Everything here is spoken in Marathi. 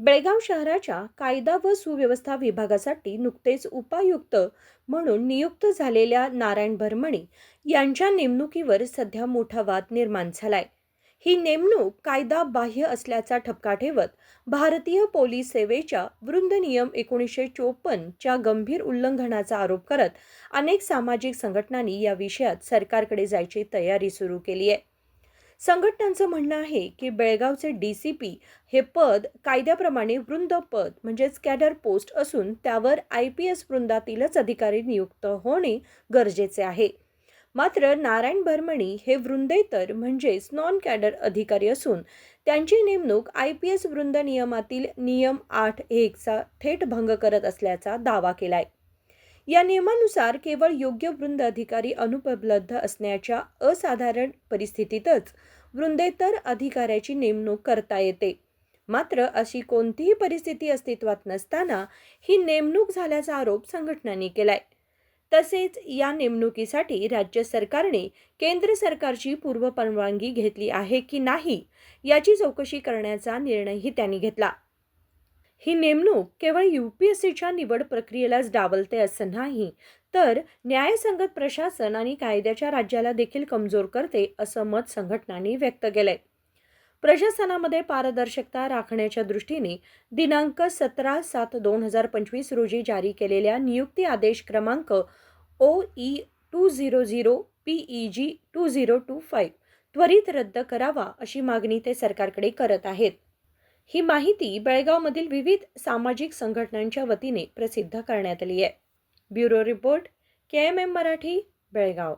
बेळगाव शहराच्या कायदा व सुव्यवस्था विभागासाठी नुकतेच उपायुक्त म्हणून नियुक्त झालेल्या नारायण भरमणी यांच्या नेमणुकीवर सध्या मोठा वाद निर्माण झालाय. ही नेमणूक कायदा बाह्य असल्याचा ठपका ठेवत भारतीय पोलीस सेवेच्या वृंद नियम एकोणीसशे चोपन्नच्या गंभीर उल्लंघनाचा आरोप करत अनेक सामाजिक संघटनांनी या विषयात सरकारकडे जायची तयारी सुरू केली आहे. संघटनांचं म्हणणं आहे की बेळगावचे डी सी पी हे पद कायद्याप्रमाणे वृंद पद म्हणजेच कॅडर पोस्ट असून त्यावर आय पी एस वृंदातीलच अधिकारी नियुक्त होणे गरजेचे आहे. मात्र नारायण भरमणी हे वृंदेतर म्हणजेच नॉन कॅडर अधिकारी असून त्यांची नेमणूक आय पी एस वृंद नियमातील नियम आठ एकचा थेट भंग करत असल्याचा दावा केलाय. या नियमानुसार केवळ योग्य वृंद अधिकारी अनुपलब्ध असण्याच्या असाधारण परिस्थितीतच वृंदेतर अधिकाऱ्याची नेमणूक करता येते. मात्र अशी कोणतीही परिस्थिती अस्तित्वात नसताना ही नेमणूक झाल्याचा आरोप संघटनांनी केलाय. तसेच या नेमणुकीसाठी राज्य सरकारने केंद्र सरकारची पूर्वपरवानगी घेतली आहे की नाही याची चौकशी करण्याचा निर्णयही त्यांनी घेतला. ही नेमणूक केवळ यू पी एस सीच्या निवड प्रक्रियेलाच डावलते असं नाही तर न्यायसंगत प्रशासन आणि कायद्याच्या राज्याला देखील कमजोर करते असं मत संघटनांनी व्यक्त केलंय. प्रशासनामध्ये पारदर्शकता राखण्याच्या दृष्टीने दिनांक सतरा सात दोन हजार पंचवीस रोजी जारी केलेल्या नियुक्ती आदेश क्रमांक O E two zero zero P E G two zero two five त्वरित रद्द करावा अशी मागणी ते सरकारकडे करत आहेत. ही माहिती बेळगावमधील विविध सामाजिक संघटनांच्या वतीने प्रसिद्ध करण्यात आली आहे. Bureau report K M M Marathi Belgaum.